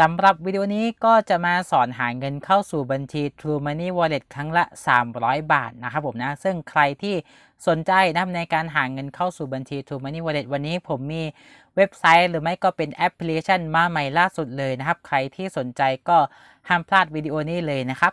สำหรับวิดีโอนี้ก็จะมาสอนหาเงินเข้าสู่บัญชี True Money Wallet ครั้งละ 300 บาทนะครับผมนะ ซึ่งใครที่สนใจนะครับในการหาเงินเข้าสู่บัญชี True Money Wallet วันนี้ผมมีเว็บไซต์หรือไม่ก็เป็นแอปพลิเคชันมาใหม่ล่าสุดเลยนะครับ ใครที่สนใจก็ห้ามพลาดวิดีโอนี้เลยนะครับ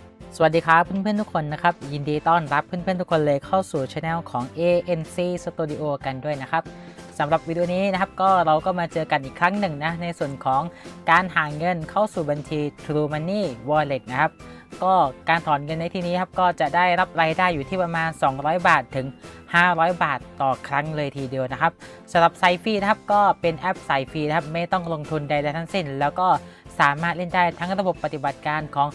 สวัสดีครับเพื่อนๆทุกคนนะครับ ยินดีต้อนรับเพื่อนๆทุกคนเลยเข้าสู่ช anel ของ ANC Studio กันด้วยนะครับสำหรับวิดีโอนี้นะครับก็เราก็มาเจอกันอีกครั้งหนึ่งนะในส่วนของการหาเงินเข้าสู่บัญชี True Money Wallet นะครับก็การถอนเงินในที่นี้ครับก็จะได้รับรายได้อยู่ที่ประมาณ 200 บาทถึง 500 บาทต่อครั้งเลยทีเดียวนะครับสำหรับไซฟีนะครับก็เป็นแอปไซฟีนะครับไม่ต้องลงทุนใดๆทั้งสิ้น แล้วก็สามารถเล่นได้ทั้งระบบปฏิบัติการของ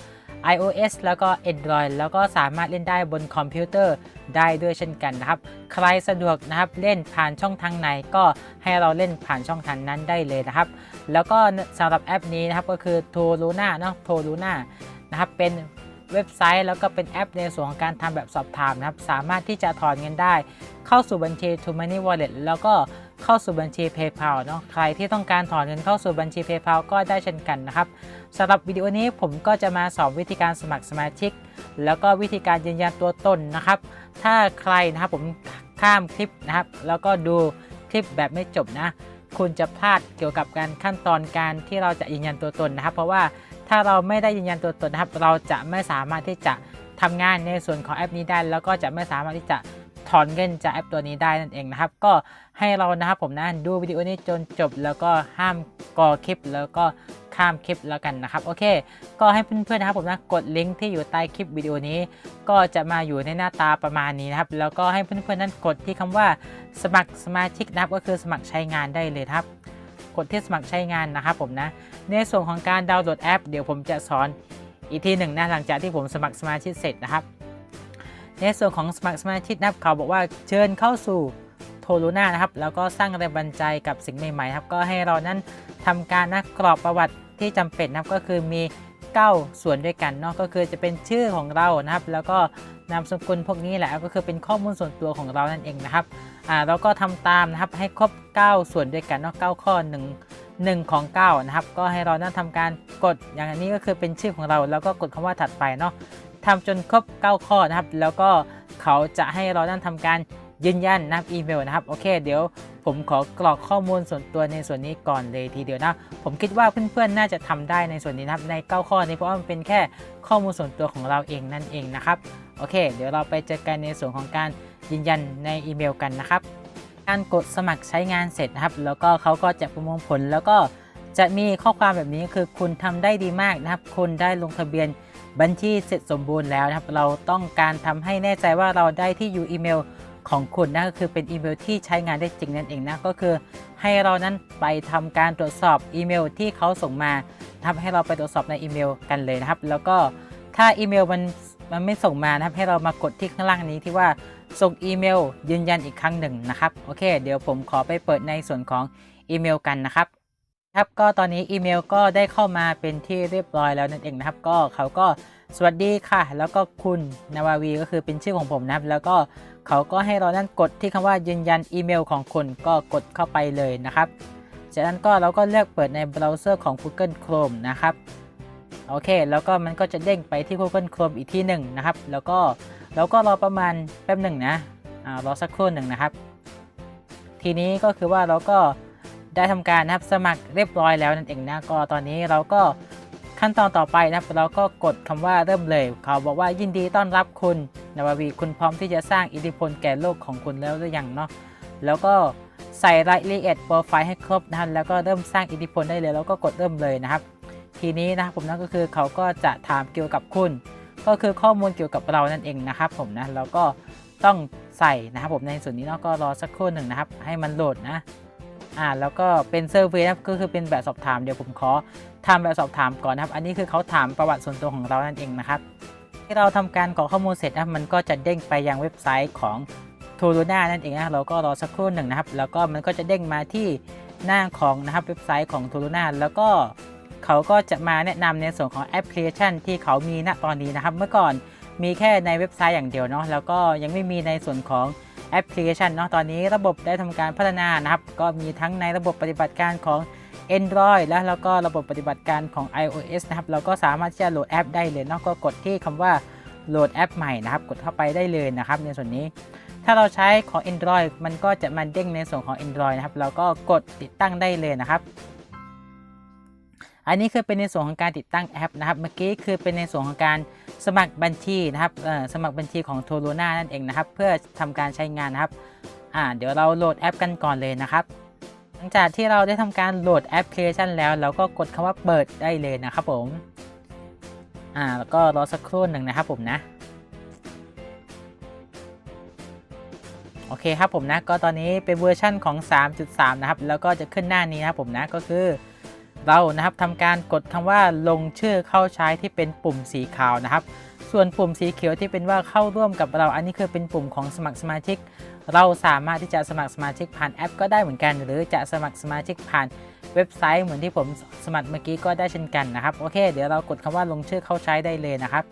iOS แล้วก็ Android แล้วก็สามารถเล่นได้บนคอมพิวเตอร์ได้ด้วยเช่นกันนะครับ ใครสะดวกนะครับเล่นผ่านช่องทางไหนก็ให้เราเล่นผ่านช่องทางนั้นได้เลยนะครับ แล้วก็สำหรับแอปนี้นะครับก็คือ t o l u n a เนาะ t o l u n a นะครับเป็น เว็บไซต์ แล้วก็เป็นแอปในส่วนของการทำแบบสอบถามนะครับ สามารถที่จะถอนเงินได้ เข้าสู่บัญชี t o Money Wallet แล้วก็เข้าสู่บัญชี PayPal เนาะใครที่ต้องการถอนเงินเข้าสู่บัญชี PayPal ก็ได้เช่นกันนะครับสำหรับวิดีโอนี้ผมก็จะมาสอนวิธีการสมัครสมาชิก แล้วก็วิธีการยืนยันตัวตนนะครับ ถ้าใครนะครับผมข้ามคลิปนะครับ แล้วก็ดูคลิปแบบไม่จบนะ คุณจะพลาดเกี่ยวกับการขั้นตอนการที่เราจะยืนยันตัวตนนะครับ เพราะว่า ถ้าเราไม่ได้ยืนยันตัวตนนะครับ เราจะไม่สามารถที่จะทำงานในส่วนของแอปนี้ได้ แล้วก็จะไม่สามารถที่จะถอนเงินจากแอปตัวนี้ได้นั่นเองนะครับ ก็ให้เรานะครับผมนะดูวิดีโอนี้จนจบ แล้วก็ห้ามกอคลิป แล้วก็ข้ามคลิปแล้วกันนะครับโอเค ก็ให้เพื่อนๆนะครับผมนะกดลิงก์ที่อยู่ใต้คลิปวิดีโอนี้ ก็จะมาอยู่ในหน้าตาประมาณนี้นะครับ แล้วก็ให้เพื่อนๆนั้นกดที่คำว่าสมัครสมาชิกนะครับก็คือสมัครใช้งานได้เลยครับ กดที่สมัครใช้งานนะครับผมนะ ในส่วนของการดาวน์โหลดแอป เดี๋ยวผมจะสอนอีกทีหนึ่งนะหลังจากที่ผมสมัครสมาชิกเสร็จนะครับ ในส่วนของสมัครสมาชิกนะครับเขาบอกว่าเชิญเข้าสู่โทลูน่านะครับ แล้วก็สร้างแรงบันดาลใจกับสิ่งใหม่ๆครับ ก็ให้เรานั้นทำการนะกรอกประวัติที่จำเป็นนะครับก็คือมี 9 ส่วนด้วยกันเนาะก็คือจะเป็นชื่อของเรานะครับ แล้วก็นามสกุลพวกนี้แหละก็คือเป็นข้อมูลส่วนตัวของเรานั่นเองนะครับอ่าเราก็ทำตามนะครับให้ครบ 9 ส่วนด้วยกันเนาะ9ข้อ 1 1 ของ 9 นะครับ ก็ให้เรานั้นทำการกดอย่างนี้ก็คือเป็นชื่อของเรา แล้วก็กดคำว่าถัดไปเนาะทำจนครบ 9 ข้อนะครับ แล้วก็เขาจะให้เรานั้นทำการ ยืนยันนะครับอีเมลนะครับโอเคเดี๋ยวผมขอกรอกข้อมูลส่วนตัวในส่วนนี้ก่อนเลยทีเดียวนะ ผมคิดว่าเพื่อนๆน่าจะทำได้ในส่วนนี้นะครับใน 9 ข้อนี้เพราะว่ามันเป็นแค่ข้อมูลส่วนตัวของเราเองนั่นเองนะครับโอเค เดี๋ยวเราไปเจอกันในส่วนของการยืนยันในอีเมลกันนะครับ การกดสมัครใช้งานเสร็จนะครับ แล้วก็เขาก็จะประมวลผล แล้วก็จะมีข้อความแบบนี้คือคุณทำได้ดีมากนะครับ คุณได้ลงทะเบียนบัญชีเสร็จสมบูรณ์แล้วนะครับ เราต้องการทำให้แน่ใจว่าเราได้ที่อยู่อีเมล ของคุณนะก็คือเป็นอีเมลที่ใช้งานได้จริงนั่นเองนะก็คือ ให้เรานั้นไปทำการตรวจสอบอีเมลที่เขาส่งมาทำให้เราไปตรวจสอบในอีเมลกันเลยนะครับ แล้วก็ถ้าอีเมลมันมันไม่ส่งมานะครับให้เรามากดที่ข้างล่างนี้ที่ว่าส่งอีเมล ยืนยันอีกครั้งหนึ่งนะครับโอเค เดี๋ยวผมขอไปเปิดในส่วนของอีเมลกันนะครับครับก็ตอนนี้อีเมลก็ได้เข้ามาเป็นที่เรียบร้อยแล้วนั่นเองนะครับ ก็เขาก็สวัสดีค่ะ แล้วก็คุณนาวาวีก็คือเป็นชื่อของผมนะครับ แล้วก็ เขาก็ให้เรานั่นกดที่คำว่ายืนยันอีเมลของคุณก็กดเข้าไปเลยนะครับจากนั้นก็เราก็เลือกเปิดในเบราว์เซอร์ของ Google Chrome นะครับโอเค แล้วก็มันก็จะเด้งไปที่ Google Chrome อีกที่หนึ่งนะครับ แล้วก็เราก็รอประมาณแป๊บหนึ่งนะอ่ารอสักครู่หนึ่งนะครับ ทีนี้ก็คือว่าเราก็ได้ทำการนะครับสมัครเรียบร้อยแล้วนั่นเองนะก็ตอนนี้เราก็ขั้นตอนต่อไปนะครับ เราก็กดคำว่าเริ่มเลย เขาบอกว่ายินดีต้อนรับคุณ นาวาวีคุณพร้อมที่จะสร้างอิทธิพลแก่โลกของคุณแล้วหรือยังเนาะแล้วก็ใส่รายละเอียดโปรไฟล์ให้ครบนะครับแล้วก็เริ่มสร้างอิทธิพลได้เลย แล้วก็กดเริ่มเลยนะครับ ทีนี้นะครับผมนั่นก็คือเขาก็จะถามเกี่ยวกับคุณ ก็คือข้อมูลเกี่ยวกับเรานั่นเองนะครับ ผมนะแล้วก็ต้องใส่นะครับผมในส่วนนี้เนาะก็รอสักครู่หนึ่งนะครับ ให้มันโหลดนะอ่าแล้วก็เป็นเซอร์เวย์นะก็คือเป็นแบบสอบถามเดี๋ยวผมขอทำแบบสอบถามก่อนนะครับ อันนี้คือเขาถามประวัติส่วนตัวของเรานั่นเองนะครับ ที่เราทำการกรอกข้อมูลเสร็จนะมันก็จะเด้งไปยังเว็บไซต์ของ t o l u n a นั่นเองนะเราก็รอสักครู่หนึ่งนะครับ แล้วก็มันก็จะเด้งมาที่หน้าของนะครับเว็บไซต์ของ t o l u n a แล้วก็เขาก็จะมาแนะนำในส่วนของแอปพลิเคชันที่เขามีณตอนนี้นะครับ เมื่อก่อนมีแค่ในเว็บไซต์อย่างเดียวเนาะแล้วก็ยังไม่มีในส่วนของแอปพลิเคชันเนาะตอนนี้ระบบได้ทำการพัฒนานะครับ ก็มีทั้งในระบบปฏิบัติการของ Android แล้วแล้วก็ระบบปฏิบัติการของ iOS นะครับเราก็สามารถที่จะโหลดแอปได้เลยนาะก็กดที่คำว่าโหลดแอปใหม่นะครับ กดเข้าไปได้เลยนะครับ ในส่วนนี้ถ้าเราใช้ของ Android มันก็จะมาเด้งในส่วนของ Android นะครับ เราก็กดติดตั้งได้เลยนะครับ อันนี้คือเป็นในส่วนของการติดตั้งแอปนะครับ เมื่อกี้คือเป็นในส่วนของการสมัครบัญชีนะครับสมัครบัญชีของ t o l u n a นั่นเองนะครับ เพื่อทำการใช้งานนะครับ อ่า เดี๋ยวเราโหลดแอปกันก่อนเลยนะครับ หลังจากที่เราได้ทำการโหลดแอปพลิเคชันแล้ว เราก็กดคำว่าเปิดได้เลยนะครับผม อ่า แล้วก็รอสักครู่หนึ่งนะครับผมนะ โอเคครับผมนะ ก็ตอนนี้เป็นเวอร์ชั่นของ 3.3 นะครับ แล้วก็จะขึ้นหน้านี้นะครับผมนะ ก็คือเรานะครับทำการกดคำว่าลงชื่อเข้าใช้ที่เป็นปุ่มสีขาวนะครับ ส่วนปุ่มสีเขียวที่เป็นว่าเข้าร่วมกับเรา อันนี้คือเป็นปุ่มของสมัครสมาชิก เราสามารถที่จะสมัครสมาชิกผ่านแอป ก็ได้เหมือนกัน หรือจะสมัครสมาชิกผ่านเว็บไซต์เหมือนที่ผมสมัครเมื่อกี้ก็ได้เช่นกันนะครับโอเค เดี๋ยวเรากดคำว่าลงชื่อเข้าใช้ได้เลยนะครับ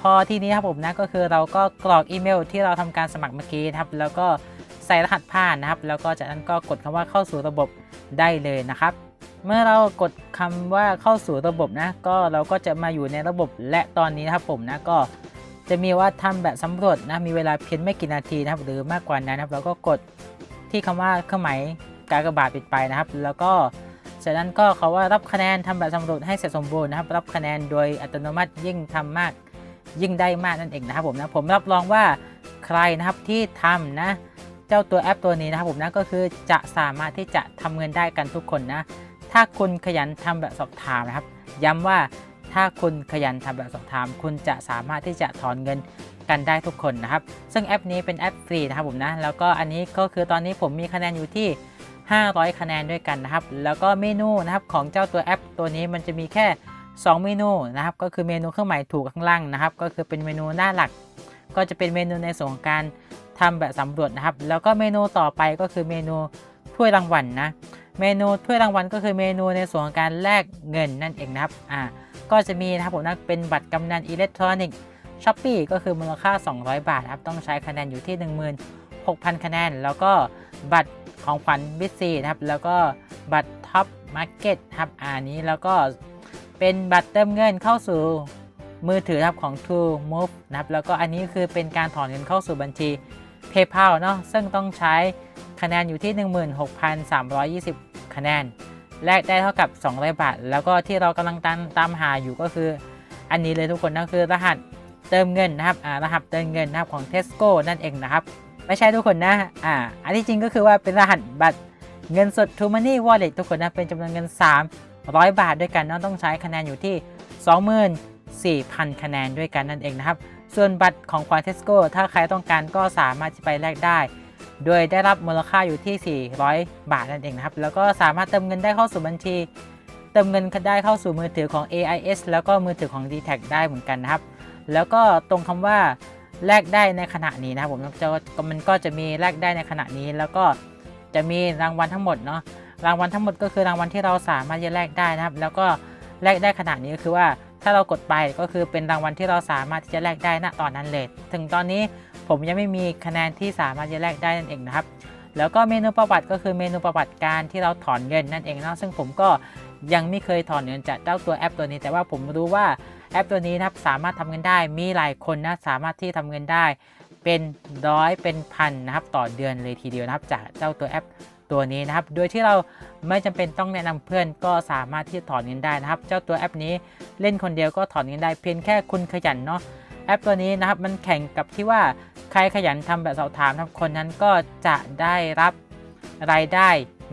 พอที่นี้ครับผมนะก็คือเราก็กรอกอีเมลที่เราทำการสมัครเมื่อกี้นะครับ แล้วก็ใส่รหัสผ่านนะครับ แล้วก็จากนั้นก็กดคำว่าเข้าสู่ระบบได้เลยนะครับ เมื่อเรากดคำว่าเข้าสู่ระบบนะ ก็เราก็จะมาอยู่ในระบบและตอนนี้นะครับผมนะก็ จะมีว่าทำแบบสำรวจนะมีเวลาเพียงไม่กี่นาทีนะครับ หรือมากกว่านั้นนะครับ เราก็กดที่คำว่าเครื่องหมายกากบาทปิดไปนะครับ แล้วก็จากนั้นก็เขาว่ารับคะแนนทำแบบสำรวจให้เสร็จสมบูรณ์นะครับ รับคะแนนโดยอัตโนมัติยิ่งทำมากยิ่งได้มากนั่นเองนะครับผมนะผมรับรองว่าใครนะครับที่ทำนะเจ้าตัวแอปตัวนี้นะครับผมนะก็คือจะสามารถที่จะทำเงินได้กันทุกคนนะ ถ้าคุณขยันทำแบบสอบถามนะครับ ย้ำว่า ถ้าคุณขยันทำแบบสอบถาม คุณจะสามารถที่จะถอนเงินกันได้ทุกคนนะครับ ซึ่งแอปนี้เป็นแอปฟรีนะครับผมนะ แล้วก็อันนี้ก็คือตอนนี้ผมมีคะแนนอยู่ที่ 500 คะแนนด้วยกันนะครับ แล้วก็เมนูนะครับของเจ้าตัวแอปตัวนี้มันจะมีแค่ 2 เมนูนะครับ ก็คือเมนูเครื่องหมายถูกข้างล่างนะครับ ก็คือเป็นเมนูหน้าหลัก ก็จะเป็นเมนูในส่วนของการทำแบบสำรวจนะครับ แล้วก็เมนูต่อไปก็คือเมนูถ้วยรางวัลนะ เมนูถ้วยรางวัลก็คือเมนูในส่วนของการแลกเงินนั่นเองนะครับ อ่า ก็จะมีนะครับผมนะเป็นบัตรกำนันอิเล็กทรอนิกส์ช้อปปี้ก็คือมูลค่า 200 บาทครับต้องใช้คะแนนอยู่ที่ 16,000 คะแนน แล้วก็บัตรของขวัญบิ๊กซีนะครับ แล้วก็บัตรท็อปมาร์เก็ตครับอ่านี้แล้วก็เป็นบัตรเติมเงินเข้าสู่มือถือครับของ True Move นะครับ แล้วก็อันนี้คือเป็นการถอนเงินเข้าสู่บัญชี PayPal เนาะซึ่งต้องใช้คะแนนอยู่ที่ 16,320 คะแนน แลกได้เท่ากับ 200 บาท แล้วก็ที่เรากำลังตามตามหาอยู่ก็คือ อันนี้เลยทุกคนนะคือรหัสเติมเงินนะครับรหัสเติมเงินนะครับของ Tesco นั่นเองนะครับ ไม่ใช่ทุกคนนะอ่าอันที่จริงก็คือว่าเป็นรหัสบัตรเงินสด True Money Wallet ทุกคนนะเป็นจำนวนเงิน 300 บาทด้วยกันเนาะต้องใช้คะแนนอยู่ที่ 24,000 คะแนนด้วยกันนั่นเองนะครับ ส่วนบัตรของควานเทสโก้ถ้าใครต้องการก็สามารถจะไปแลกได้ โดยได้รับมูลค่าอยู่ที่ 400 บาทนั่นเองนะครับ แล้วก็สามารถเติมเงินได้เข้าสู่บัญชี เติมเงินได้เข้าสู่มือถือของ AIS แล้วก็มือถือของ d t แทได้เหมือนกันนะครับ แล้วก็ตรงคำว่าแลกได้ในขณะนี้นะครับผมจะมันก็จะมีแลกได้ในขณะนี้แล้วก็จะมีรางวัลทั้งหมดเนาะรางวัลทั้งหมดก็คือรางวัลที่เราสามารถจะแลกได้นะครับ แล้วก็แลกได้ขณะนี้ก็คือว่าถ้าเรากดไปก็คือเป็นรางวัลที่เราสามารถที่จะแลกได้ณตอนนั้นเลย ถึงตอนนี้ ผมยังไม่มีคะแนนที่สามารถจะแลกได้นั่นเองนะครับ แล้วก็เมนูประวัติก็คือเมนูประวัติการที่เราถอนเงินนั่นเองนะซึ่งผมก็ยังไม่เคยถอนเงินจากเจ้าตัวแอปตัวนี้ แต่ว่าผมรู้ว่าแอปตัวนี้นะครับสามารถทำเงินได้มีหลายคนนะสามารถที่ทำเงินได้ เป็นร้อยเป็นพันนะครับต่อเดือนเลยทีเดียวนะครับ จากเจ้าตัวแอปตัวนี้นะครับ โดยที่เราไม่จำเป็นต้องแนะนำเพื่อนก็สามารถที่จะถอนเงินได้นะครับ เจ้าตัวแอปนี้เล่นคนเดียวก็ถอนเงินได้เพียงแค่คุณขยันเนาะ แอปตัวนี้นะครับมันแข่งกับที่ว่าใครขยันทำแบบสอบถามครับคนนั้นก็จะได้รับรายได้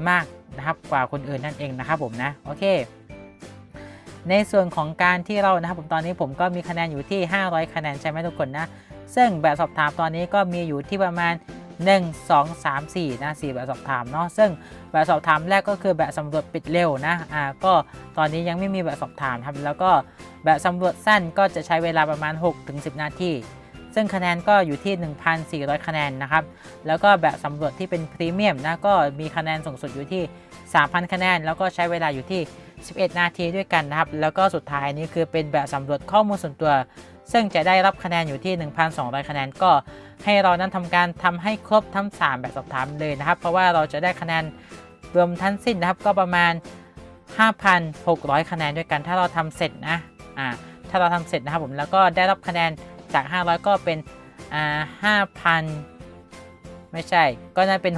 มากนะครับกว่าคนอื่นนั่นเองนะครับผมนะโอเคในส่วนของการที่เรานะครับผมตอนนี้ผมก็มีคะแนนอยู่ที่ 500 คะแนนใช่ไหมทุกคนนะ ซึ่งแบบสอบถามตอนนี้ก็มีอยู่ที่ประมาณ 1 2 3 4 นะ 4 แบบสอบถามเนาะ ซึ่งแบบสอบถามแรกก็คือแบบสำรวจปิดเร็วนะ อ่า ก็ตอนนี้ยังไม่มีแบบสอบถามครับ แล้วก็แบบสำรวจสั้นก็จะใช้เวลาประมาณ 6-10 นาที ซึ่งคะแนนก็อยู่ที่ 1,400 คะแนนนะครับ แล้วก็แบบสำรวจที่เป็นพรีเมียมนะ ก็มีคะแนนสูงสุดอยู่ที่ 3,000 คะแนน แล้วก็ใช้เวลาอยู่ที่ 11 นาทีด้วยกันนะครับ แล้วก็สุดท้ายนี้คือเป็นแบบสำรวจข้อมูลส่วนตัว ซึ่งจะได้รับคะแนนอยู่ที่ 1,200 คะแนน ก็ให้เรานั้นทำการทำให้ครบทั้ง 3 แบบสอบถามเลยนะครับ เพราะว่าเราจะได้คะแนนรวมทั้งสิ้นนะครับ ก็ประมาณ 5,600 คะแนนด้วยกัน ถ้าเราทำเสร็จนะ อ่า ถ้าเราทำเสร็จนะครับผม แล้วก็ได้รับคะแนนจาก 500 ก็เป็น อ่า 5,000 ไม่ใช่ ก็น่าเป็น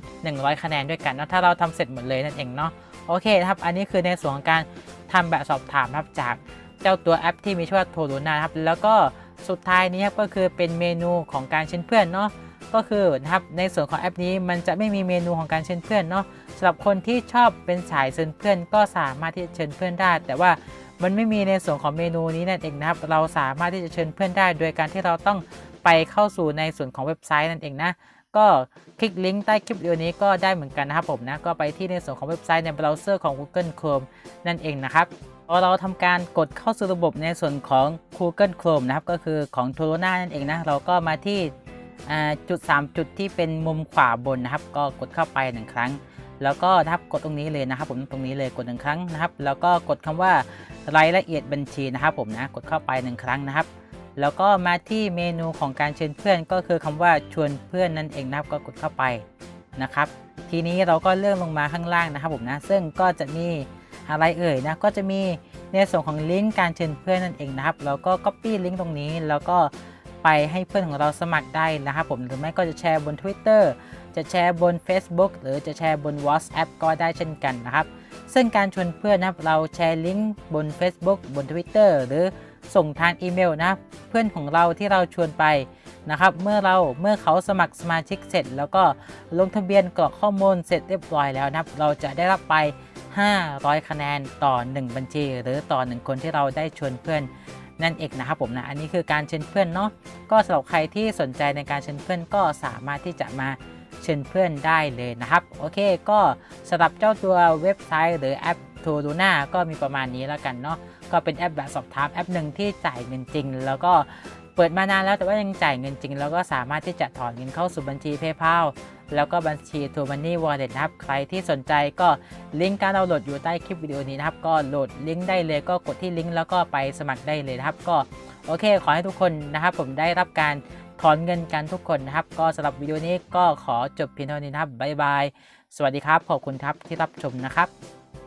6,100 คะแนนด้วยกันเนาะถ้าเราทำเสร็จหมดเลยนั่นเองเนาะโอเคครับอันนี้คือในส่วนของการทำแบบสอบถามครับจากเจ้าตัวแอปที่มีชื่อว่าโทรูนาครับแล้วก็สุดท้ายนี้ครับก็คือเป็นเมนูของการเชิญเพื่อนเนาะก็คือนะครับในส่วนของแอปนี้มันจะไม่มีเมนูของการเชิญเพื่อนเนาะสำหรับคนที่ชอบเป็นสายเชิญเพื่อน ก็สามารถที่จะเชิญเพื่อนได้ แต่ว่ามันไม่มีในส่วนของเมนูนี้นั่นเองนะครับ เราสามารถที่จะเชิญเพื่อนได้ โดยการที่เราต้องไปเข้าสู่ในส่วนของเว็บไซต์นั่นเองนะ ก็คลิกลิงก์ใต้คลิปวิดีโอนี้ก็ได้เหมือนกันนะครับผมนะก็ไปที่ในส่วนของเว็บไซต์ในเบราว์เซอร์ของ Google Chrome นั่นเองนะครับพอเราทำการกดเข้าสู่ระบบในส่วนของ Google Chrome นะครับก็คือของ t o r o n a นั่นเองนะเราก็มาที่จุด 3 จุดที่เป็นมุมขวาบนนะครับ ก็กดเข้าไปหนึ่งครั้ง แล้วก็นะครับกดตรงนี้เลยนะครับ ผมตรงนี้เลยกดหนึ่งครั้งนะครับ แล้วก็กดคำว่ารายละเอียดบัญชีนะครับ ผมนะกดเข้าไปหนึ่งครั้งนะครับ แล้วก็มาที่เมนูของการเชิญเพื่อนก็คือคำว่าชวนเพื่อนนั่นเองนะครับก็กดเข้าไปนะครับ ทีนี้เราก็เลื่อนลงมาข้างล่างนะครับผมนะซึ่งก็จะมีอะไรเอ่ยนะก็จะมีในส่วนของลิงก์การเชิญเพื่อนนั่นเองนะครับเราก็ Copy ลิงก์ตรงนี้แล้วก็ไปให้เพื่อนของเราสมัครได้นะครับผมหรือไม่ก็จะแชร์บน Twitter จะแชร์บน Facebook หรือจะแชร์บน WhatsApp ก็ได้เช่นกันนะครับ ซึ่งการชวนเพื่อนนะครับเราแชร์ลิงก์บน Facebook บน Twitter หรือ ส่งทางอีเมลนะเพื่อนของเราที่เราชวนไปนะครับเมื่อเราเมื่อเขาสมัครสมาชิกเสร็จ แล้วก็ลงทะเบียนกรอกข้อมูลเสร็จเรียบร้อยแล้วนะครับเราจะได้รับไป 500 คะแนนต่อ 1 บัญชี หรือต่อ 1 คนที่เราได้ชวนเพื่อนนั่นเองนะครับผมนะอันนี้คือการเชิญเพื่อนเนาะก็สำหรับใครที่สนใจในการเชิญเพื่อนก็สามารถที่จะมาเชิญเพื่อนได้เลยนะครับโอเคก็สำหรับเจ้าตัวเว็บไซต์หรือแอป t o r u n a ก็มีประมาณนี้แล้วกันเนาะ ก็เป็นแอปแบบสอบถามแอปหนึ่งที่จ่ายเงินจริง แล้วก็เปิดมานานแล้วแต่ว่ายังจ่ายเงินจริง แล้วก็สามารถที่จะถอนเงินเข้าสู่บัญชี PayPal แล้วก็บัญชี t o Money Wallet นะครับ ใครที่สนใจก็ลิงก์การดาวน์โหลดอยู่ใต้คลิปวิดีโอนี้นะครับ ก็โหลดลิงก์ได้เลยก็กดที่ลิงก์แล้วก็ไปสมัครได้เลยนะครับ ก็โอเค ขอให้ทุกคนนะครับ ผมได้รับการถอนเงินกันทุกคนนะครับ ก็สำหรับวิดีโอนี้ก็ขอจบเพียงเท่านี้นะครับบ๊ายบาย สวัสดีครับ ขอบคุณครับที่รับชมนะครับ